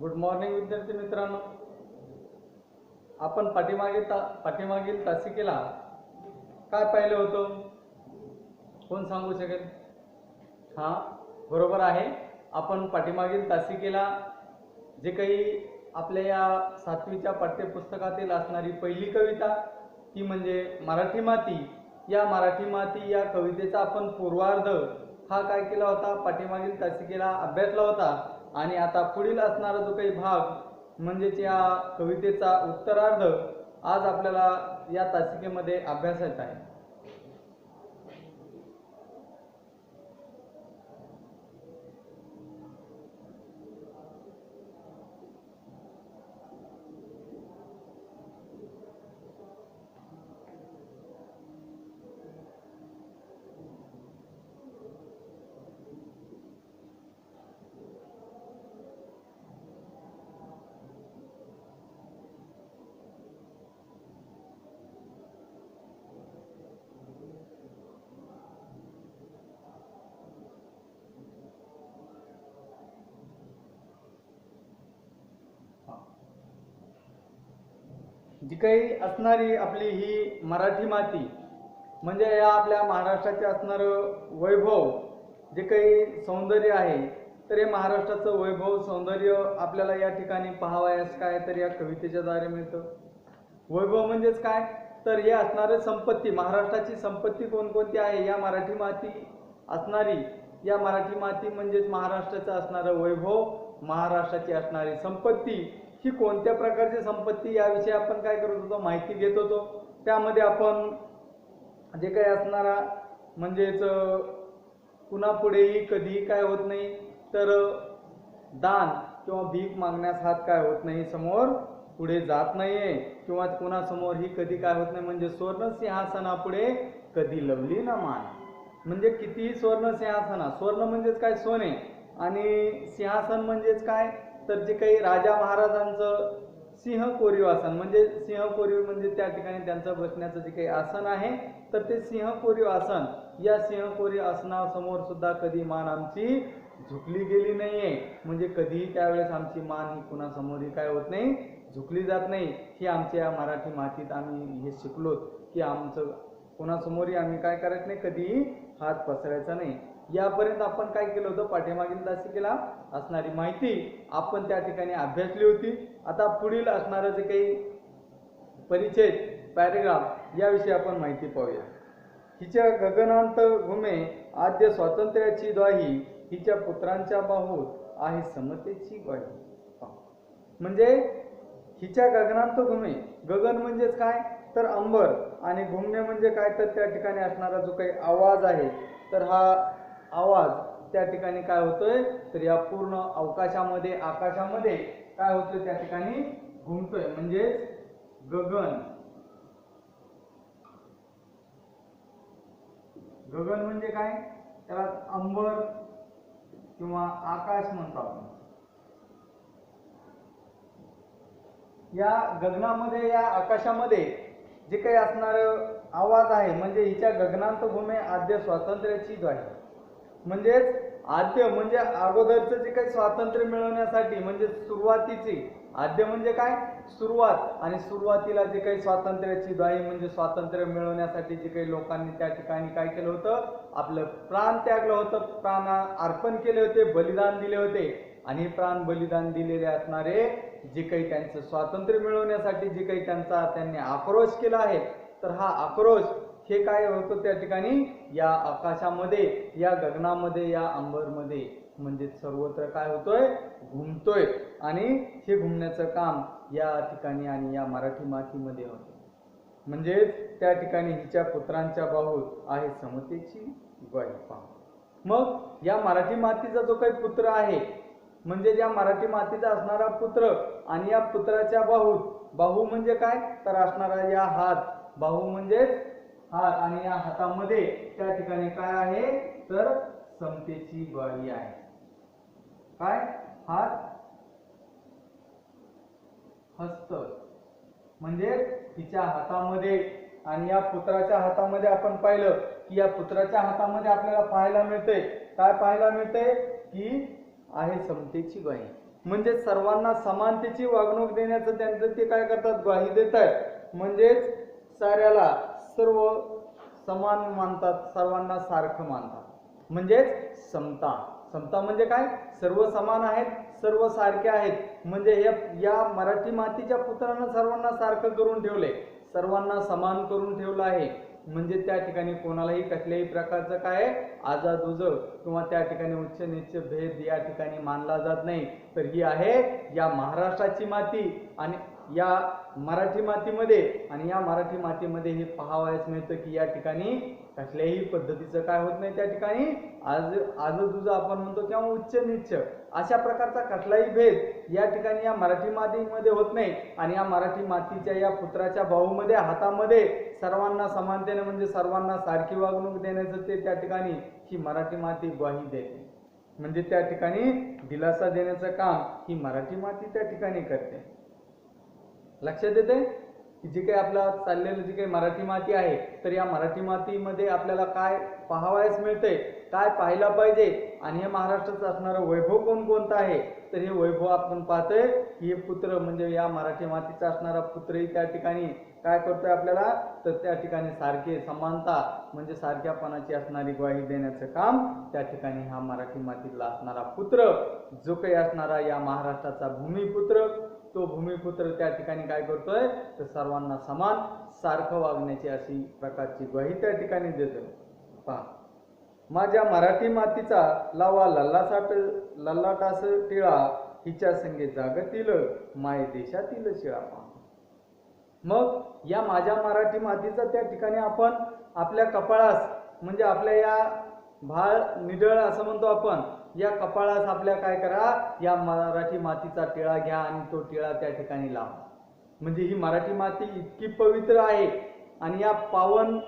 Good morning विद्यार्थी मित्रांनो. आपण पाठीमागे ता पाठीमागील तासिकेला काय पाहिलं होतं? कोण सांगू शकेल? हां बरोबर आहे. आपण पाठीमागील तासिकेला जे काही आपल्या या सातवीच्या पाठ्यपुस्तकातील असणारी पहिली कविता ती म्हणजे मराठी माती. या मराठी माती या कवितेचा आपण पूर्वार्ध हा काय केला होता? पाठीमागील तासिकेला अभ्यासला होता. आणि आता पुढील असणारा जो काही भाग म्हणजेच या कवितेचा उत्तरार्ध आज आपल्याला या तासिकेमध्ये अभ्यासायचा आहे. जी काही असणारी आपली ही मराठी माती म्हणजे या आपल्या महाराष्ट्राचे असणारं वैभव जे काही सौंदर्य आहे तर हे महाराष्ट्राचं वैभव सौंदर्य आपल्याला या ठिकाणी पाहावयास काय तर या कवितेच्या द्वारे मिळतं. वैभव म्हणजेच काय? तर हे असणारे संपत्ती महाराष्ट्राची संपत्ती कोणकोणती आहे? या मराठी माती असणारी या मराठी माती म्हणजेच महाराष्ट्राचं असणारं वैभव महाराष्ट्राची असणारी संपत्ती. की कोणत्या प्रकारची संपत्ती याविषयी आपण काय करत होतो माहिती घेत होतो. त्यामध्ये आपण जे काही असणारा म्हणजेच कुणापुढेही कधीही काय होत नाही तर दान किंवा भीक मागण्यास हात काय होत नाही समोर पुढे जात नाहीये. किंवा कुणासमोर ही कधी काय होत नाही म्हणजे स्वर्ण सिंहासनापुढे कधी लवली ना मान. म्हणजे कितीही स्वर्ण सिंहासना स्वर्ण म्हणजेच काय? सोने. आणि सिंहासन म्हणजेच काय? तर जे काही राजा महाराजांचं सिंह कोरीव आसन म्हणजे सिंह कोरीव म्हणजे त्या ठिकाणी त्यांचं बसण्याचं जे काही आसन आहे तर ते सिंह कोरीव आसन या सिंह कोरीव आसनासमोर सुद्धा कधी मान आमची झुकली गेली नाहीये. म्हणजे कधीही त्यावेळेस आमची मान ही कुणासमोरही काय होत नाही झुकली जात नाही. ही आमच्या मराठी मातीत आम्ही हे शिकलो की आमचं कोणासमोरही आम्ही काय करायचं नाही कधीही हात पसरायचा नाही. यापर्यंत आपण काय केलं होतं? पाठीमागील तासिकेला असणारी माहिती आपण त्या ठिकाणी अभ्यासली होती. आता पुढील असणारं जे काही परिचय पॅरेग्राफ याविषयी आपण माहिती पाहूया. हिच्या गगनांत घुमे आद्य स्वातंत्र्याची द्वाही हिच्या पुत्रांच्या बाहूत आहे समतेची ग्वाही. म्हणजे हिच्या गगनांत घुमे. गगन म्हणजेच काय? तर अंबर. आणि घुमणे म्हणजे काय? तर त्या ठिकाणी असणारा जो काही आवाज आहे तर हा आवाज त्या ठिकाणी काय होतोय? तर या पूर्ण अवकाशामध्ये आकाशामध्ये काय होतोय? त्या ठिकाणी घुमतोय. म्हणजे गगन. गगन म्हणजे काय? त्याला अंबर किंवा आकाश म्हणतो आपण. या गगनामध्ये या आकाशामध्ये जे काही असणार आवाज आहे म्हणजे हिच्या गगनांत भूमे आद्य स्वातंत्र्याची द्वारी म्हणजेच आद्य म्हणजे अगोदरचं जे काही स्वातंत्र्य मिळवण्यासाठी म्हणजे सुरुवातीची आद्य म्हणजे काय? सुरुवात. आणि सुरुवातीला जे काही स्वातंत्र्याची द्वाई म्हणजे स्वातंत्र्य मिळवण्यासाठी जे काही लोकांनी त्या ठिकाणी काय केलं होतं? आपलं प्राण त्यागलं होतं. प्राण अर्पण केले होते बलिदान दिले होते. आणि प्राण बलिदान दिलेले असणारे जे काही त्यांचं स्वातंत्र्य मिळवण्यासाठी जे काही त्यांचा त्यांनी आक्रोश केला आहे तर हा आक्रोश हे काय होतं त्या ठिकाणी? या आकाशामध्ये या गगनामध्ये या अंबरमध्ये. म्हणजे सर्वत्र काय होतोय? घुमतोय. आणि हे घुमण्याचं काम या ठिकाणी आणि या मराठी मातीमध्ये होतं. म्हणजेच त्या ठिकाणी हिच्या पुत्रांच्या बाहूत आहे समतेची ग्वाही मग या मराठी मातीचा जो काही पुत्र आहे म्हणजे या मराठी मातीचा असणारा पुत्र आणि या पुत्राच्या बाहूत बाहू म्हणजे काय? तर असणारा या हात. बाहू म्हणजेच हात आणि या हातामध्ये त्या ठिकाणी काय आहे? तर समतेची बळी आहे. काय? हात हस्त. म्हणजे तिच्या हातामध्ये आणि या पुत्राच्या हातामध्ये आपण पाहिलं की या पुत्राच्या हातामध्ये आपल्याला पाहायला मिळते काय पाहायला मिळते की आहे समतेची ग्वाही म्हणजे सर्वांना समानतेची वागणूक देण्याचं त्यांचं ते काय करतात? ग्वाही देत आहेत म्हणजेच साऱ्याला सर्व समान मानतात सर्वांना सारखं मानतात. म्हणजेच समता. समता म्हणजे काय? सर्व समान आहेत सर्व सारखे आहेत. म्हणजे या या मराठी मातीच्या पुत्रानं सर्वांना सारखं करून ठेवले सर्वांना समान करून ठेवलं आहे. म्हणजे त्या ठिकाणी कोणालाही कसल्याही प्रकारचं काय आजाद उज किंवा त्या ठिकाणी उच्च निच्च भेद या ठिकाणी मानला जात नाही. तर ही आहे या महाराष्ट्राची माती आणि या मराठी मातीमध्ये आणि या मराठी मातीमध्ये हे पाहावयास मिळतं की या ठिकाणी कसल्याही पद्धतीचं काय होत नाही त्या ठिकाणी. आज आज तुझं आपण म्हणतो किंवा उच्च निच्च अशा प्रकारचा कसलाही भेद या ठिकाणी या मराठी मातीमध्ये होत नाही. आणि या मराठी मातीच्या या पुत्राच्या भाऊमध्ये हातामध्ये सर्वांना समानतेने म्हणजे सर्वांना सारखी वागणूक देण्याचं ते त्या ठिकाणी ही मराठी माती ग्वाही देते. म्हणजे त्या ठिकाणी दिलासा देण्याचं काम ही मराठी माती त्या ठिकाणी करते. लक्षात येते की जी काही आपला चाललेलं जी काही मराठी माती आहे तर या मराठी मातीमध्ये आपल्याला काय पाहावयास मिळतंय? काय पाहायला पाहिजे? आणि हे महाराष्ट्राचं असणारं वैभव कोणकोणतं आहे? तर हे वैभव आपण पाहतोय. की हे पुत्र म्हणजे या मराठी मातीचा असणारा पुत्रही त्या ठिकाणी काय करतोय आपल्याला? तर त्या ठिकाणी सारखे समानता म्हणजे सारख्यापणाची असणारी ग्वाही देण्याचं काम त्या ठिकाणी हा मराठी मातीतला असणारा पुत्र जो काही असणारा या महाराष्ट्राचा भूमिपुत्र तो भूमिपुत्र त्या ठिकाणी काय करतोय? तर सर्वांना समान सारखं वागण्याची अशी प्रकारची ग्वाही त्या ठिकाणी देतोय पहा. माझ्या मराठी मातीचा लावा लल्लासाट लल्लाटास टिळा हिच्या संगे जागतील माय देशातील शिळा पहा मग या माझ्या मराठी मातीचा त्या ठिकाणी आपण आपल्या कपाळास म्हणजे आपल्या या भाळ निडळ असं म्हणतो आपण या कपाळास आपल्या काय करा या मराठी मातीचा टिळा घ्या आणि तो टिळा त्या ठिकाणी लावा. म्हणजे ही मराठी माती इतकी पवित्र आहे आणि या पावन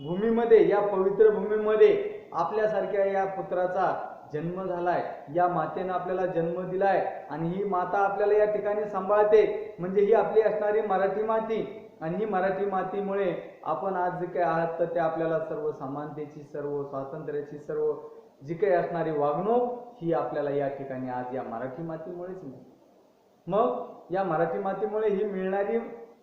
भूमीमध्ये या पवित्र भूमीमध्ये आपल्यासारख्या या पुत्राचा जन्म झालाय या मातेनं आपल्याला जन्म दिलाय आणि ही माता आपल्याला या ठिकाणी सांभाळते. म्हणजे ही आपली असणारी मराठी माती आणि ही मराठी मातीमुळे आपण आज जे काही आहात तर ते आपल्याला सर्व समानतेची सर्व स्वातंत्र्याची सर्व जी काही असणारी वागणूक ही आपल्याला या ठिकाणी आज या मराठी मातीमुळेच मिळते. मग या मराठी मातीमुळे ही मिळणारी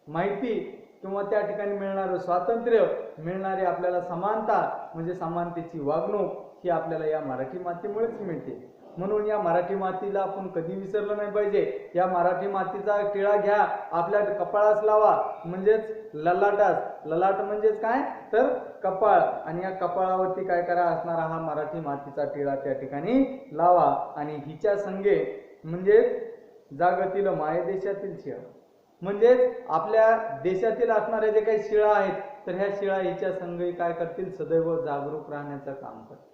माहिती किंवा त्या ठिकाणी मिळणारं स्वातंत्र्य मिळणारी आपल्याला समानता म्हणजे समानतेची वागणूक ही आपल्याला या मराठी मातीमुळेच मिळते. म्हणून या मराठी मातीला आपण कधी विसरलं नाही पाहिजे. या मराठी मातीचा टिळा घ्या आपल्या कपाळास लावा. म्हणजेच ललाटास. ललाट म्हणजेच काय? तर कपाळ. आणि या कपाळावरती काय करा असणारा हा मराठी मातीचा टिळा त्या ठिकाणी लावा. आणि हिच्या संगे म्हणजे जागतील मायदेशातील शिळा. म्हणजेच आपल्या देशातील असणाऱ्या जे काही शिळा आहेत तर ह्या शिळा हिच्या संघ काय करतील? सदैव जागरूक राहण्याचं काम करतील.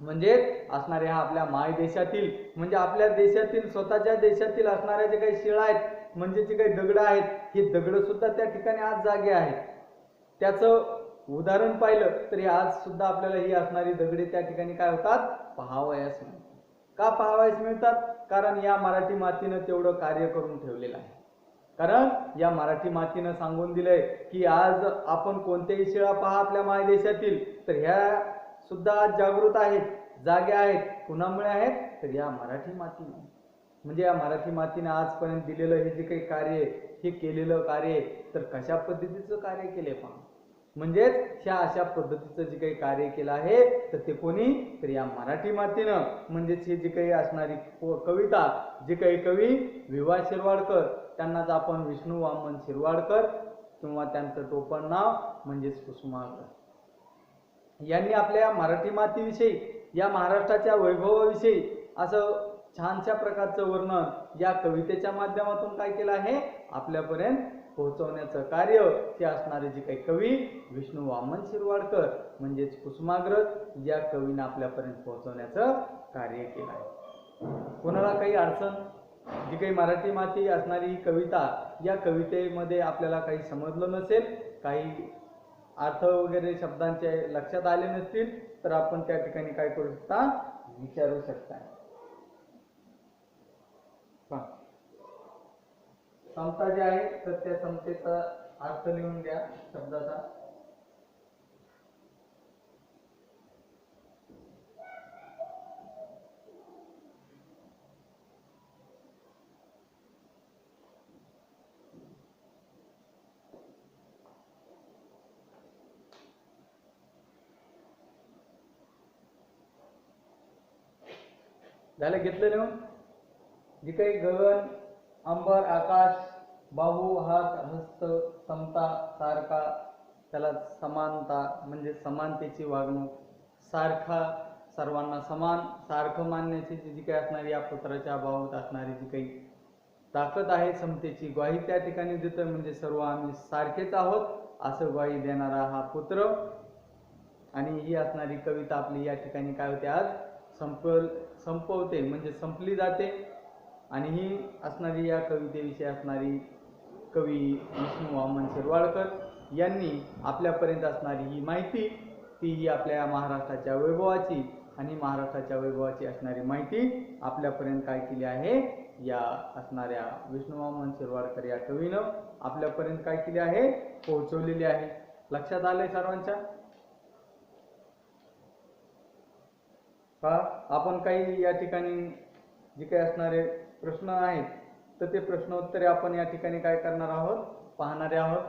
म्हणजेच असणारे हा आपल्या माय देशातील म्हणजे आपल्या देशातील स्वतःच्या देशातील असणाऱ्या जे काही शिळा आहेत म्हणजे जे काही दगड आहेत हे दगड सुद्धा त्या ठिकाणी आज जागे आहेत. त्याचं उदाहरण पाहिलं तरी आज सुद्धा आपल्याला ही असणारी दगडे त्या ठिकाणी काय होतात? पहावयास मिळतात. का पहावयास मिळतात? कारण या मराठी मातीनं तेवढं कार्य करून ठेवलेलं आहे. कारण या मराठी मातीनं सांगून दिलंय की आज आपण कोणत्याही शिळा पहा आपल्या मायदेशातील तर ह्या सुद्धा आज जागृत आहेत जागे आहेत कुणामुळे आहेत? तर या मराठी मातीने म्हणजे या मराठी मातीने आजपर्यंत दिलेलं हे जे काही कार्य हे केलेलं कार्य तर कशा पद्धतीचं कार्य केले पहा म्हणजेच ह्या अशा पद्धतीचं जे काही कार्य केलं आहे तर ते कोणी? तर या मराठी मातीनं. म्हणजेच हे जी काही असणारी कविता जे काही कवी विवा शिरवाडकर त्यांनाच आपण विष्णू वामन शिरवाडकर किंवा त्यांचं टोपण नाव म्हणजेच कुसुमाकर यांनी आपल्या मराठी मातीविषयी या महाराष्ट्राच्या वैभवाविषयी असं छानशा प्रकारचं वर्णन या कवितेच्या माध्यमातून काय केलं आहे? आपल्यापर्यंत पोहोचवण्याचं कार्य ते असणारे जे काही कवी विष्णू वामन शिरवाडकर म्हणजेच कुसुमाग्रज या कवीनं आपल्यापर्यंत पोहोचवण्याचं कार्य केलं आहे. कोणाला काही अडचण? जी काही मराठी माती असणारी कविता या कवितेमध्ये आपल्याला काही समजलं नसेल काही अर्थ वगैरे शब्दांचे लक्षात आले नसतील तर आपण त्या ठिकाणी काय करू शकता? विचारू शकता. पहा. समता जे आहे तर त्या समतेचा अर्थ लिहून द्या शब्दाचा. झालं घेतलं ना जे काही गगन अंबर आकाश बाहू हात हस्त समता सारखा त्याला समानता म्हणजे समानतेची वागणूक. सारखा सर्वांना समान सारखं मानण्याची जी जी काही असणारी या पुत्राच्या अभावात असणारी जी काही ताकद आहे समतेची ग्वाही त्या ठिकाणी देतो म्हणजे सर्व आम्ही सारखेच आहोत असं ग्वाही देणारा हा पुत्र. आणि ही असणारी कविता आपली या ठिकाणी काय होते आज? संपल संपवते म्हणजे संपली जाते. आणि ही असणारी या कवितेविषयी असणारी कवी विष्णू वामन शिरवाडकर यांनी आपल्यापर्यंत असणारी ही माहिती ती ही आपल्या महाराष्ट्राच्या वैभवाची आणि महाराष्ट्राच्या वैभवाची असणारी माहिती आपल्यापर्यंत काय केली आहे? या असणाऱ्या विष्णू वामन शिरवाडकर या कवीनं आपल्यापर्यंत काय केली आहे? पोहोचवलेली आहे. लक्षात आलंय सर्वांच्या? पहा आपण काही या ठिकाणी जे काही असणारे प्रश्न आहेत तर ते प्रश्नोत्तरे आपण या ठिकाणी काय करणार आहोत? पाहणारे आहोत.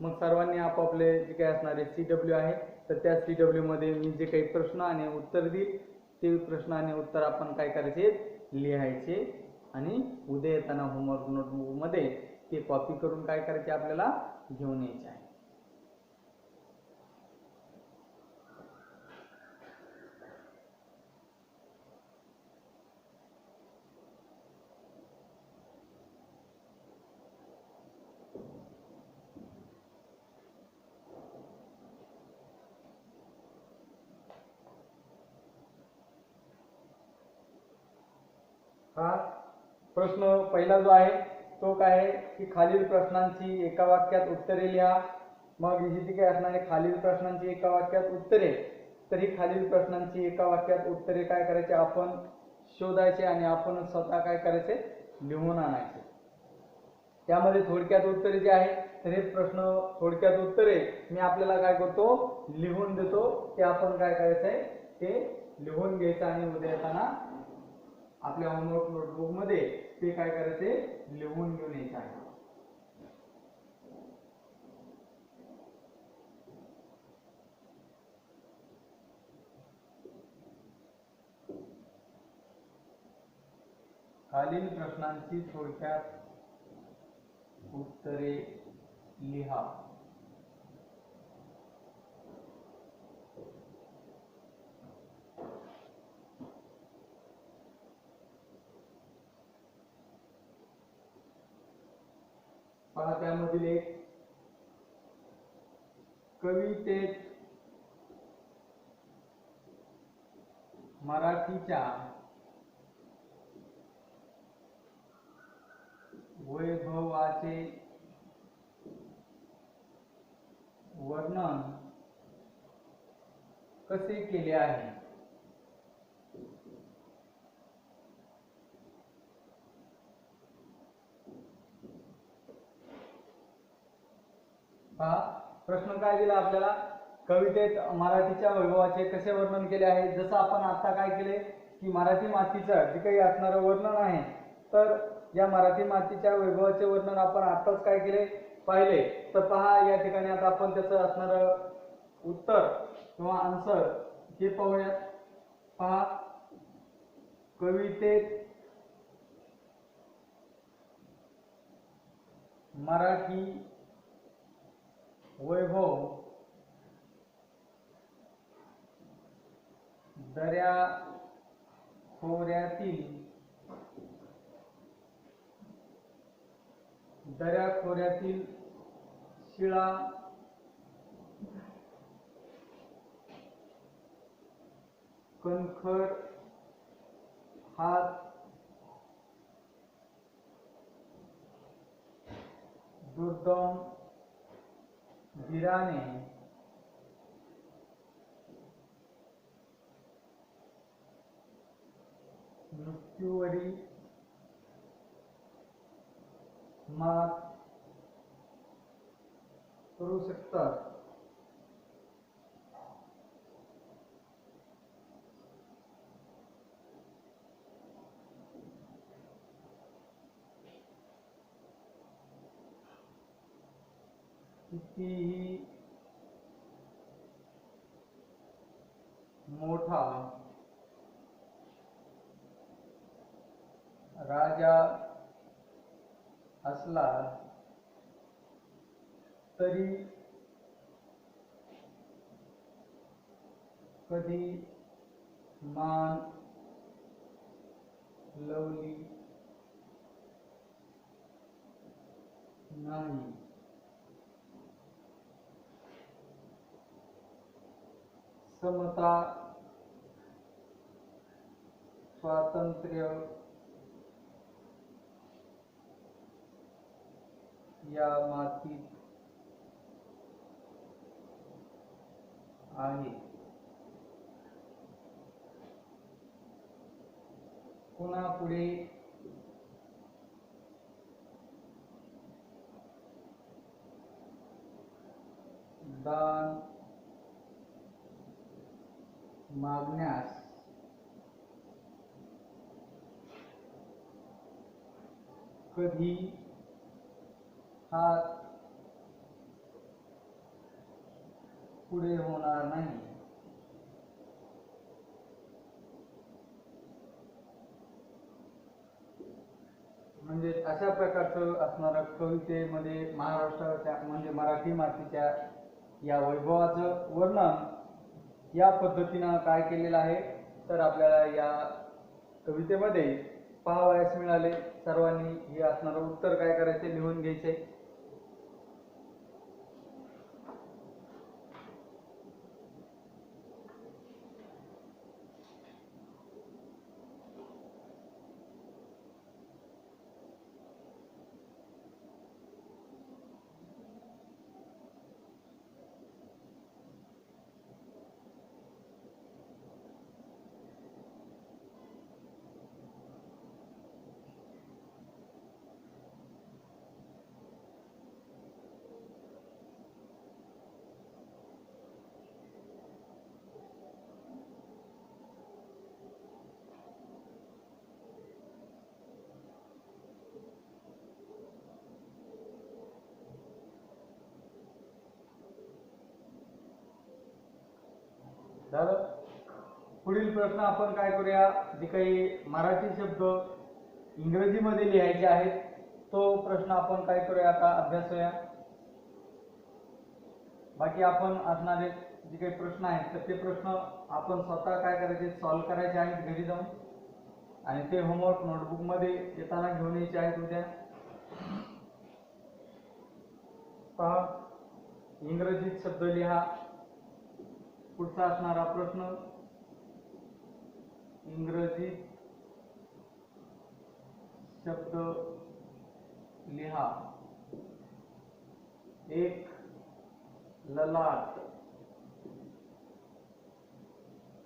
मग सर्वांनी आपापले जे काही असणारे सी डब्ल्यू आहे तर त्या सी डब्ल्यूमध्ये मी जे काही प्रश्न आणि उत्तर देईल ते प्रश्न आणि उत्तर आपण काय करायचे? लिहायचे. आणि उद्या येताना होमवर्क नोटबुकमध्ये ते कॉपी करून काय करायचे? आपल्याला घेऊन यायचे आहे. हा प्रश्न पहिला जो आहे तो काय आहे की खालील प्रश्नांची एका वाक्यात उत्तरे लिहा. मग ही जी काही असणारी खालील प्रश्नांची एका वाक्यात उत्तरे तर ही खालील प्रश्नांची एका वाक्यात उत्तरे काय करायचे? आपण शोधायचे आणि आपण स्वतः काय करायचे? लिहून आणायचे. त्यामध्ये थोडक्यात उत्तरे जे आहे तर हे प्रश्न थोडक्यात उत्तरे मी आपल्याला काय करतो? लिहून देतो. ते आपण काय करायचंय? ते लिहून घ्यायचं आणि उद्या येताना आपल्या होमवर्क नोटबुकमध्ये ते काय करायचे? लिहून घेऊन यायचे आहे. खालील प्रश्नांची थोडक्यात उत्तरे लिहा. पहा कवितेत मराठीच्या वैभवाचे वर्णन कसे केले आहे? पहा प्रश्न काय दिला आपल्याला? कवितेत मराठीच्या वैभवाचे कसे वर्णन केले आहे? जसं आपण आता काय केले की मराठी मातीचं जे काही असणारं वर्णन आहे तर या मराठी मातीच्या वैभवाचे वर्णन आपण आताच काय केले? पाहिले. तर पहा या ठिकाणी आता आपण त्याचं असणारं उत्तर किंवा आन्सर हे पाहूयात. पहा. कवितेत मराठी वैभव दर्या खोऱ्यातील दर्या खोऱ्यातील शिळा कणखर हात दुर्दम धीराने मृत्यूवरी मात करू शकतात. कितीही तरी कधी मान लवली नाही. समता स्वातंत्र्य या मातीत आहे. पुन्हा पुढे दान मागण्यास. कधी? हात पुढे होणार नाही. म्हणजे अशा प्रकारचं असणारं कवितेमध्ये महाराष्ट्राच्या म्हणजे मराठी मातीच्या या वैभवाचं वर्णन या पद्धतीनं काय केलेलं आहे तर आपल्याला या कवितेमध्ये पाहावयास मिळाले. सर्वांनी हे असणारं उत्तर काय करायचे लिहून घ्यायचे. झालं पुढील प्रश्न आपण काय करूया? जे काही मराठी शब्द इंग्रजीमध्ये लिहायचे आहेत तो प्रश्न आपण काय करूया? आता अभ्यासूया बाकी आपण असणारे जे काही प्रश्न आहेत तर ते प्रश्न आपण स्वतः काय करायचे? सॉल्व्ह करायचे आहेत घरी जाऊन. आणि ते होमवर्क नोटबुकमध्ये येताना घेऊन यायचे आहेत उद्या. पहा इंग्रजीत शब्द लिहा. पुढचा प्रश्न. इंग्रजीत शब्द लिहा. एक ललाट.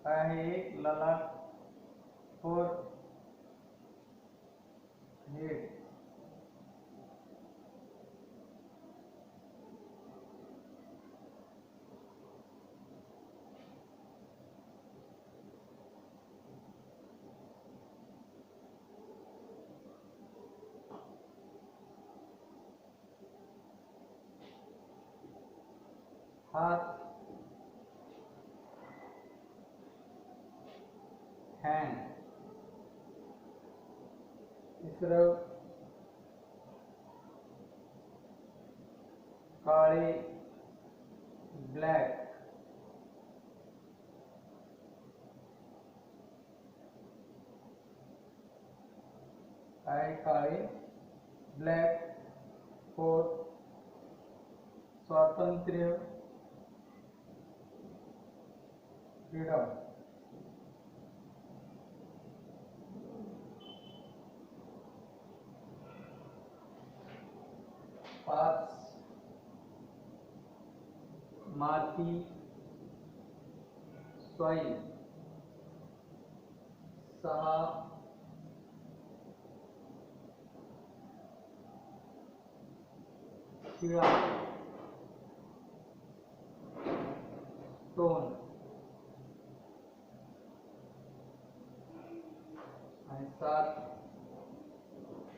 काय आहे एक ललाट? Four head. हात हँड तिसरं काळे ब्लॅक काय काळे ब्लॅक फोर्थ स्वातंत्र्य फ्रीडम पाच माती सॉईल सहा शिळा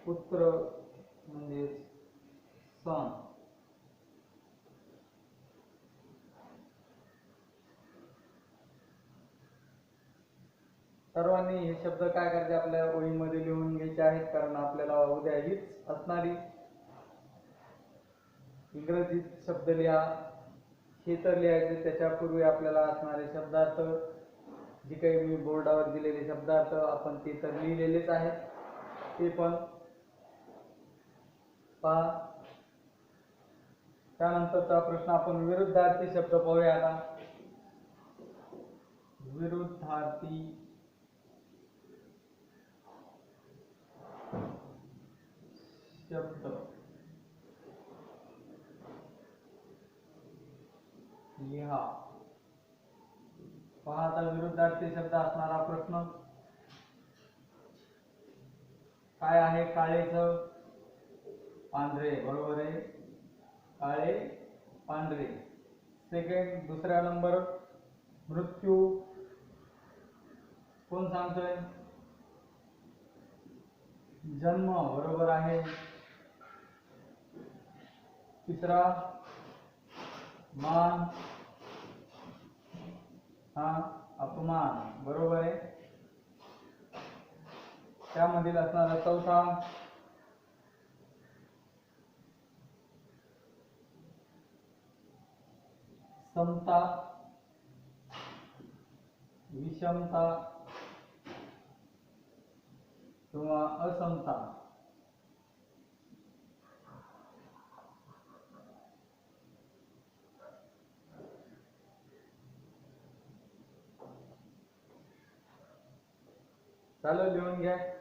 पुत्र म्हणजे सन सर्वांनी हे शब्द काय करायचे आपल्या ओळीमध्ये लिहून घ्यायचे आहेत कारण आपल्याला उद्या हीच असणारी. इंग्रजीत शब्द लिहा. हे तर लिहायचे त्याच्यापूर्वी आपल्याला असणारे शब्दार्थ. जे काही मी बोर्डावर दिलेले शब्दार्थ आपण ते तर लिहिलेलेच आहेत. ते पण पहा त्यानंतरचा प्रश्न आपण विरुद्धार्थी शब्द पाहूया आता. विरुद्धार्थी. शब्द. लिहा. पहा आता विरुद्धार्थी शब्द असणारा प्रश्न. काय आहे काळेचं? पांढरे बरोबर आहे? काळे पांढरे. सेकंड दुसरा नंबर मृत्यू. कोण सांगतोय? जन्म बरोबर आहे. तिसरा मान. हा अपमान बरोबर आहे? त्यामधील असणारा चौथा समता विषमता किंवा असमता. चालू लिहून घ्या.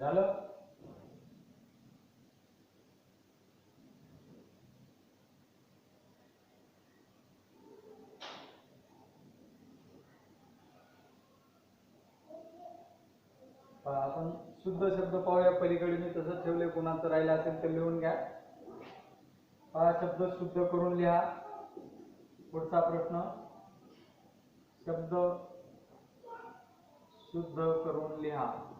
झालं? आपण शुद्ध शब्द पाहूया. पलीकडे मी तसंच ठेवले कोणाचं राहिलं असेल तर लिहून घ्या. पहा शब्द शुद्ध करून लिहा. पुढचा प्रश्न. शब्द शुद्ध करून लिहा.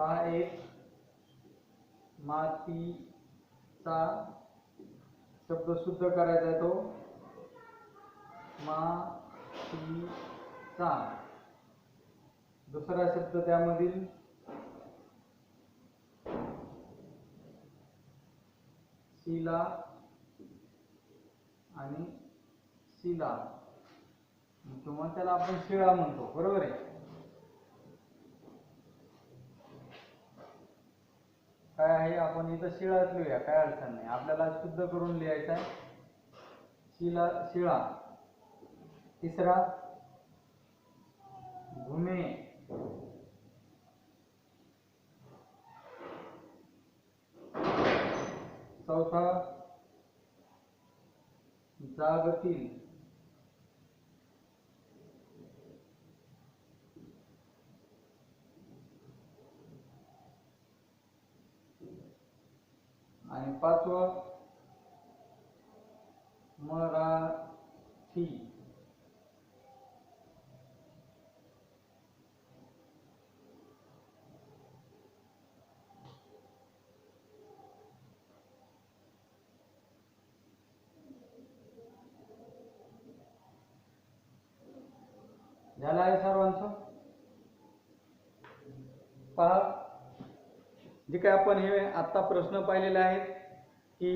हा एक मातीचा शब्द शुद्ध करायचा आहे तो. मातीचा. दुसरा शब्द त्यामधील शिला आणि शिला. किंवा त्याला आपण शिळा म्हणतो. बरोबर आहे? काय आहे आपण इथं शिळाच लिहूया काय अडचण नाही. आपल्याला शुद्ध करून लिहायचं आहे. शिला शिळा. तिसरा भूमे. चौथा जागतील. आणि पाचवं मराठी झालं आहे सर्वांचं पहा ठीक काय आपण हे आत्ता प्रश्न पाहिलेले आहेत की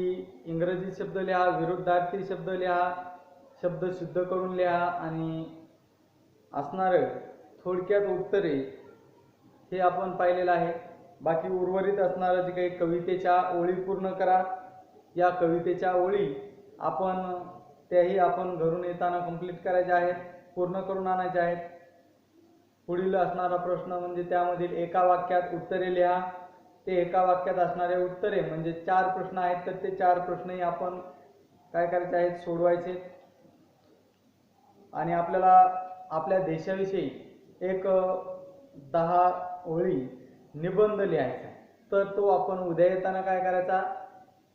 इंग्रजी शब्द लिहा विरुद्धार्थी शब्द लिहा शब्द शुद्ध करून लिहा आणि असणारं थोडक्यात उत्तरे हे आपण पाहिलेलं आहे. बाकी उर्वरित असणारं जे काही कवितेच्या ओळी पूर्ण करा. या कवितेच्या ओळी आपण त्याही आपण घरून येताना कंप्लीट करायच्या आहेत पूर्ण करून आणायच्या आहेत. पुढील असणारा प्रश्न म्हणजे त्यामधील एका वाक्यात उत्तरे लिहा. ते एका वाक्यात असणारे उत्तरे म्हणजे चार प्रश्न आहेत तर ते चार प्रश्नही आपण काय करायचे आहेत? सोडवायचे. आणि आपल्याला आपल्या देशाविषयी एक दहा ओळी निबंध लिहायचा. तर तो आपण उद्या येताना काय करायचा?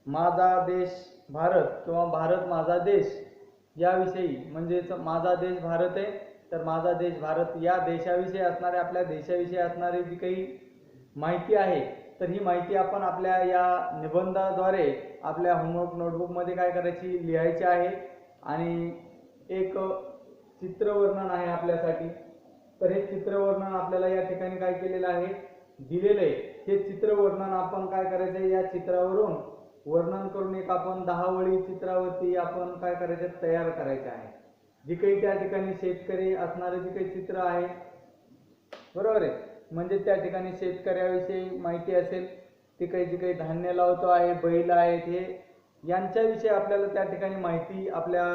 माझा देश भारत किंवा भारत माझा देश याविषयी म्हणजेच माझा देश भारत आहे तर माझा देश भारत या देशाविषयी असणारे आपल्या देशाविषयी असणारी जी काही माहिती आहे तर ही माहिती आपण आपल्या या निबंधाद्वारे आपल्या होमवर्क नोटबुकमध्ये काय करायची लिहायची आहे. आणि एक चित्रवर्णन आहे आपल्यासाठी. तर हे चित्रवर्णन आपल्याला या ठिकाणी काय केलेलं आहे? दिलेलं आहे. हे चित्रवर्णन आपण काय करायचं आहे? या चित्रावरून वर्णन करून एक आपण दहा वळी चित्रावरती आपण काय करायचं? तयार करायचे आहे. जी काही त्या ठिकाणी शेतकरी असणारे जे काही चित्र आहे. बरोबर आहे? म्हणजे त्या ठिकाणी शेतकऱ्याविषयी माहिती असेल ते काही जे काही धान्य लावतो आहे बैल आहेत हे यांच्याविषयी आपल्याला त्या ठिकाणी माहिती आपल्या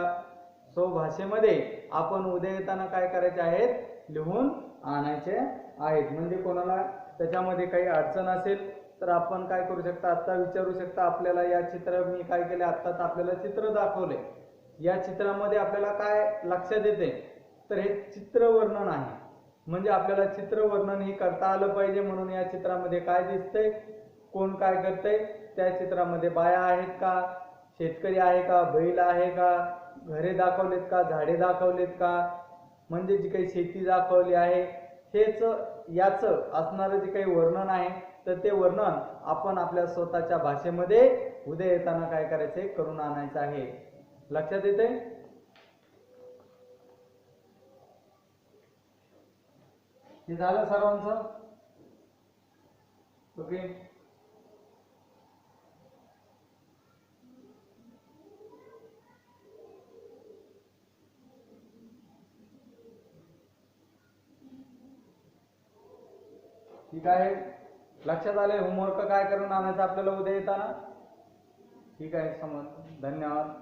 स्वभाषेमध्ये आपण उद्या येताना काय करायचे आहेत लिहून आणायचे आहेत. म्हणजे कोणाला त्याच्यामध्ये काही अडचण असेल तर आपण काय करू शकता? आत्ता विचारू शकता आपल्याला या चित्र मी काय केले आत्ताच आपल्याला चित्र दाखवले. या चित्रामध्ये आपल्याला काय लक्षात येते? तर हे चित्र वर्णन आहे. म्हणजे आपल्याला चित्रवर्णन ही करता आलं पाहिजे म्हणून या चित्रामध्ये काय दिसतंय? कोण काय करतंय? त्या चित्रामध्ये बाया आहेत का? शेतकरी आहे का? बैल आहे का? घरे दाखवलेत का? झाडे दाखवलेत का? म्हणजे जी काही शेती दाखवली आहे हेच याचं असणारं जे काही वर्णन आहे तर ते वर्णन आपण आपल्या स्वतःच्या भाषेमध्ये उद्या येताना काय करायचंय? करून आणायचं आहे. लक्षात येते हे झालं सर्वांचं? ओके. ठीक आहे. लक्षात आले होमवर्क काय करून आणायचं आपल्याला उद्या येताना? ठीक आहे समज. धन्यवाद.